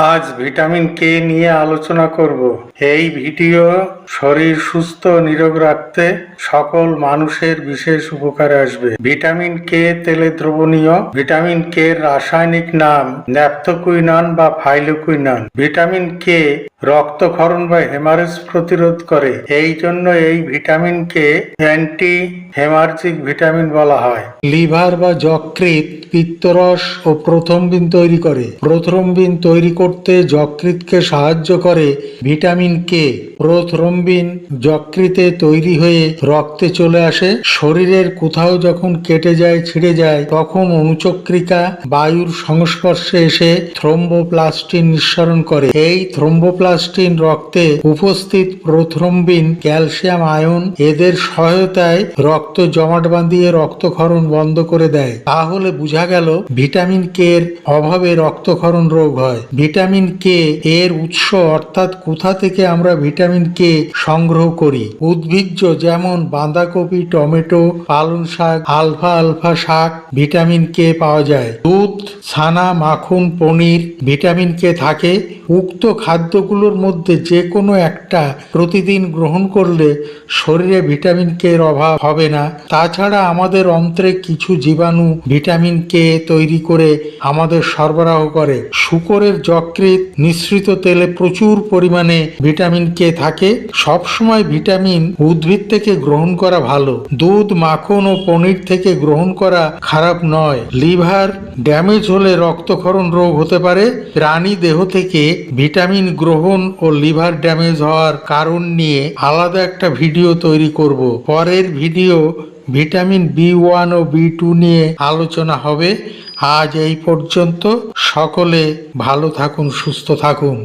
আজ vitamin K নিয়ে আলোচনা করব। এই ভিডিও শরীর সুস্থ নিরোগ রাখতে সকল মানুষের বিশেষ উপকারে আসবে। ভিটামিন কে তেলে দ্রবণীয়। ভিটামিন কে রাসায়নিক নাম ন্যাপথোকুইনান বা ফাইলোকুইনান। ভিটামিন কে রক্তক্ষরণ বা হেমারেজ প্রতিরোধ করে। এই জন্য এই vitamin K anti haemorrhagic vitamin বলা হয়। লিভার বা যকৃত পিত্তরস ও প্রথমবিন তৈরি করে। প্রথমবিন তৈরি করতে যকৃতকে সাহায্য করে ভিটামিন কে। প্রথ্রম্বিন যকৃতে তৈরি হয়ে রক্তে চলে আসে। শরীরের কোথাও যখন কেটে যায়, ছিঁড়ে যায়, তখন অনুচক্রিকা বায়ুর সংস্পর্শে এসে থ্রোম্বোপ্লাস্টিন নিঃসরণ করে। এই থ্রোম্বোপ্লাস্টিন রক্তে উপস্থিত প্রথ্রম্বিন, ক্যালসিয়াম, আয়ন এদের সহায়তায় রক্ত জমাট বাঁধিয়ে রক্তক্ষরণ বন্ধ করে দেয়। তাহলে বোঝা গেল ভিটামিন কে এর অভাবে রক্তক্ষরণ রোগ হয়। ভিটামিন কে এর উৎস অর্থাৎ কোথা থেকে আমরা ভিটামিন কে সংগ্রহ করি। উদ্ভিজ্জ যেমন বাঁধাকপি, টমেটো, পালং শাক, আলফা আলফা শাক, ভিটামিন কে পাওয়া যায়। দুধ, ছানা, মাখন, পনির, ভিটামিন কে থাকে। উক্ত খাদ্যগুলোর মধ্যে যে কোনো একটা প্রতিদিন গ্রহণ করলে শরীরে ভিটামিন কে এর অভাব হবে না। তাছাড়া আমাদের অন্ত্রে কিছু জীবাণু ভিটামিন কে তৈরি করে আমাদের সরবরাহ করে। শুকরের যকৃত মিশ্রিত তেলে প্রচুর পরিমাণে ভিটামিন কে থাকে। সবসময় ভিটামিন উদ্ভিদ থেকে গ্রহণ করা ভালো। দুধ, মাখন ও পনির থেকে গ্রহণ করা খারাপ নয়। লিভার ড্যামেজ হলে রক্তক্ষরণ রোগ হতে পারে। প্রাণী দেহ থেকে ভিটামিন গ্রহণ ও লিভার ড্যামেজ হওয়ার কারণ নিয়ে আলাদা একটা ভিডিও তৈরি করব। পরের ভিডিও ভিটামিন বি ওয়ান ও বি টু নিয়ে আলোচনা হবে। আজ এই পর্যন্ত। সকলে ভালো থাকুন, সুস্থ থাকুন।